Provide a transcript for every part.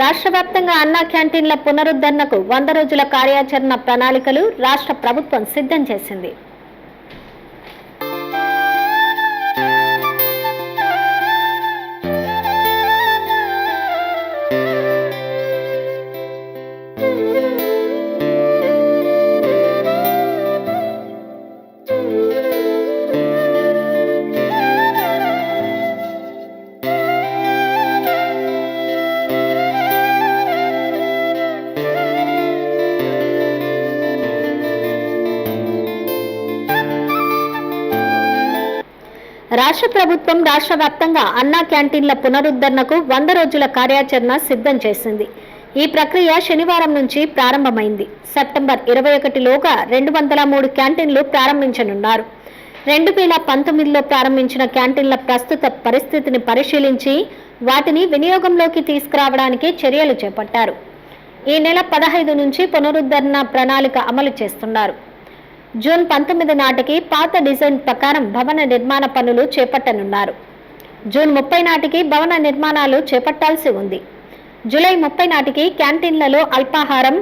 రాష్ట్ర వ్యాప్తంగా అన్నా క్యాంటీన్ల పునరుద్ధరణకు వంద రోజుల కార్యాచరణ ప్రణాళికలు రాష్ట్ర ప్రభుత్వం సిద్ధం చేసింది. రాష్ట్ర ప్రభుత్వం రాష్ట్ర వ్యాప్తంగా అన్నా క్యాంటీన్ల పునరుద్ధరణకు వంద రోజుల కార్యాచరణ సిద్ధం చేసింది. ఈ ప్రక్రియ శనివారం నుంచి ప్రారంభమైంది. సెప్టెంబర్ ఇరవై ఒకటిలోగా రెండు వందల మూడు క్యాంటీన్లు ప్రారంభించనున్నారు. రెండు వేల పంతొమ్మిదిలో ప్రారంభించిన క్యాంటీన్ల ప్రస్తుత పరిస్థితిని పరిశీలించి వాటిని వినియోగంలోకి తీసుకురావడానికి చర్యలు చేపట్టారు. ఈ నెల పదహైదు నుంచి పునరుద్ధరణ ప్రణాళిక అమలు చేస్తున్నారు. జూన్ పంతొమ్మిది నాటికి పాత డిజైన్ ప్రకారం భవన నిర్మాణ పనులు చేపట్టనున్నారు. జూన్ ముప్పై నాటికి భవన నిర్మాణాలు చేపట్టాల్సి ఉంది. జూలై ముప్పై నాటికి క్యాంటీన్లలో అల్పాహారం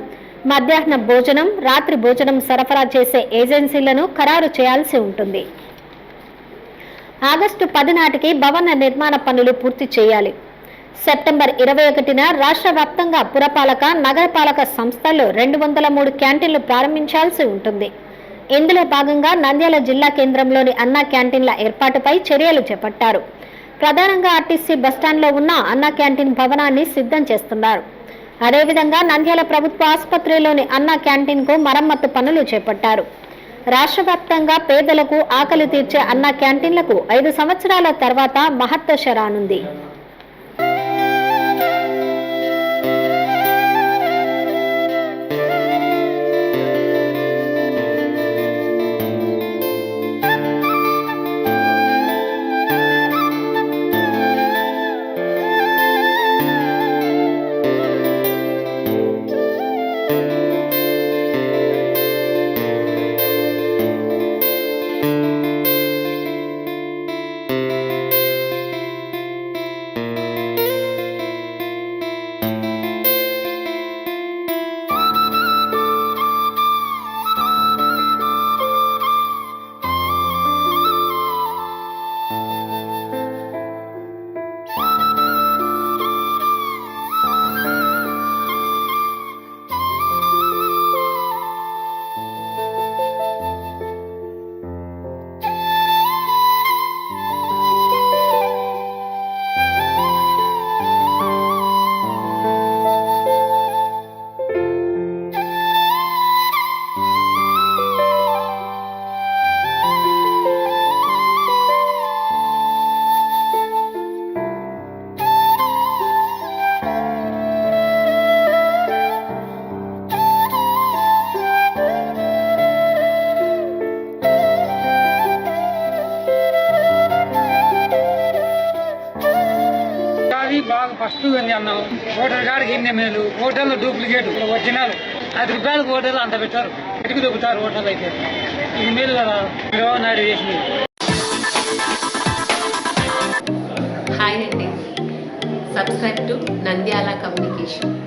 మధ్యాహ్న భోజనం రాత్రి భోజనం సరఫరా చేసే ఏజెన్సీలను ఖరారు చేయాల్సి ఉంటుంది. ఆగస్టు పది నాటికి భవన నిర్మాణ పనులు పూర్తి చేయాలి. సెప్టెంబర్ ఇరవై ఒకటిన రాష్ట్ర వ్యాప్తంగా పురపాలక నగరపాలక సంస్థల్లో రెండు వందల మూడు క్యాంటీన్లు ప్రారంభించాల్సి ఉంటుంది. ఇందులో భాగంగా నంద్యాల జిల్లా కేంద్రంలోని అన్నా క్యాంటీన్ల ఏర్పాటుపై చర్యలు చేపట్టారు. ప్రధానంగా ఆర్టీసీ బస్టాండ్లో ఉన్న అన్నా క్యాంటీన్ భవనాన్ని సిద్ధం చేస్తున్నారు. అదేవిధంగా నంద్యాల ప్రభుత్వ ఆసుపత్రిలోని అన్నా క్యాంటీన్కు మరమ్మత్తు పనులు చేపట్టారు. రాష్ట్ర వ్యాప్తంగా పేదలకు ఆకలి తీర్చే అన్నా క్యాంటీన్లకు ఐదు సంవత్సరాల తర్వాత మహత్తశ రానుంది. బాగా ఫస్ట్ అని అన్నాం. హోటల్ కాడికి ఇన్ని మేలు. హోటల్లో డూప్లికేట్ వచ్చినారు ఐదు రూపాయలకు హోటల్ అంత పెట్టారు. ఎటుకు దొబ్బుతారు హోటల్ అయితే? ఇది మేలు కదా. చంద్రబాబు నాయుడు చేసింది. హాయ్ అండి. Subscribe to Nandyal communication